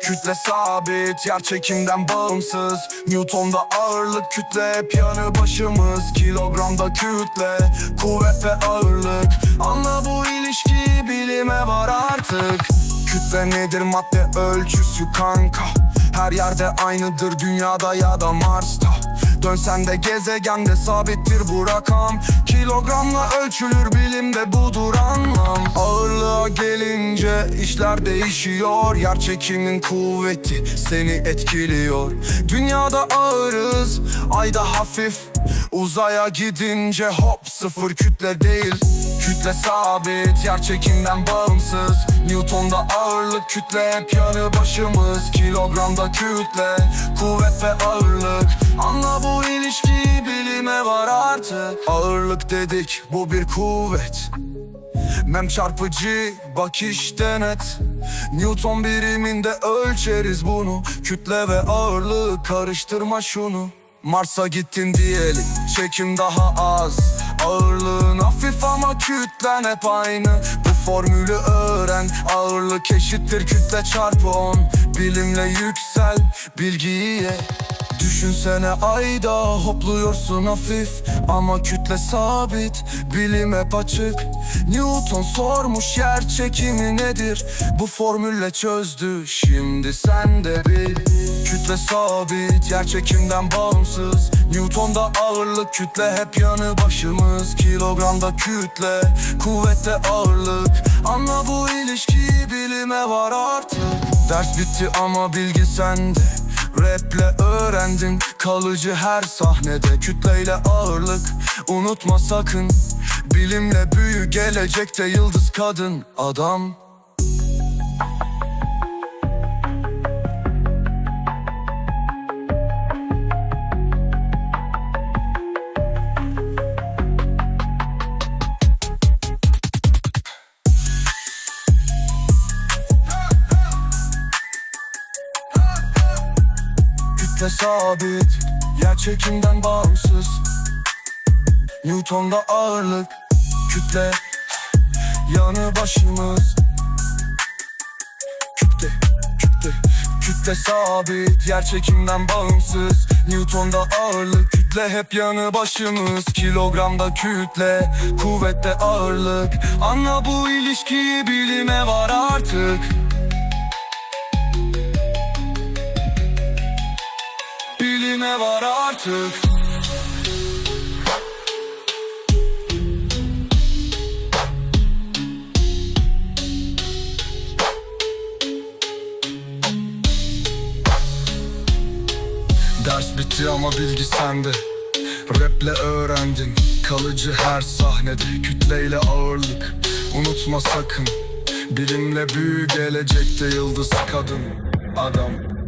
Kütle sabit, yer çekimden bağımsız. Newton'da ağırlık, kütle hep yanı başımız. Kilogramda kütle, kuvvet ve ağırlık. Anla bu ilişki bilime var artık. Kütle nedir? Madde ölçüsü kanka. Her yerde aynıdır dünyada ya da Mars'ta. Dönsen de gezegende sabittir bu rakam. Kilogramla ölçülür bilimde budur anlam gelince işler değişiyor. Yer çekimin kuvveti seni etkiliyor. Dünyada ağırız ayda hafif. Uzaya gidince hop sıfır kütle değil. Kütle sabit yer çekimden bağımsız. Newton'da ağırlık kütle hep yanı başımız. Kilogramda kütle kuvvet ve ağırlık. Anla bu ilişki bilime var artık. Ağırlık dedik bu bir kuvvet Mem çarpıcı bak işte net Newton biriminde ölçeriz bunu. Kütle ve ağırlığı karıştırma şunu. Mars'a gittin diyelim çekim daha az. Ağırlığın hafif ama kütlen hep aynı. Bu formülü öğren Ağırlık eşittir kütle çarpı 10 Bilimle yüksel bilgiyi ye Düşünsene ayda hopluyorsun hafif Ama kütle sabit bilim hep açık. Newton sormuş yer çekimi nedir? Bu formülle çözdü şimdi sen de bil. Kütle sabit yer çekimden bağımsız. Newton'da ağırlık kütle hep yanı başımız. Kilogramda kütle kuvvette ağırlık. Anla bu ilişki bilime var artık. Ders bitti ama bilgi sende Raple öğrendim kalıcı her sahnede. Kütleyle ağırlık unutma sakın. Bilimle büyü gelecekte yıldız kadın adam Kütle sabit. Yer çekimden bağımsız. Newton'da ağırlık Kütle. Yanı başımız. Kütle Kütle Kütle sabit. Yer çekimden bağımsız. Newton'da ağırlık Kütle. Hep yanı başımız. Kilogramda kütle Kuvvette ağırlık. Anla bu ilişkiyi bilime var artık Var artık. Ders bitti ama bilgi sende. Raple öğrendin Kalıcı her sahnede. Kütleyle ağırlık Unutma sakın. Bilimle büyü gelecekte yıldız kadın Adam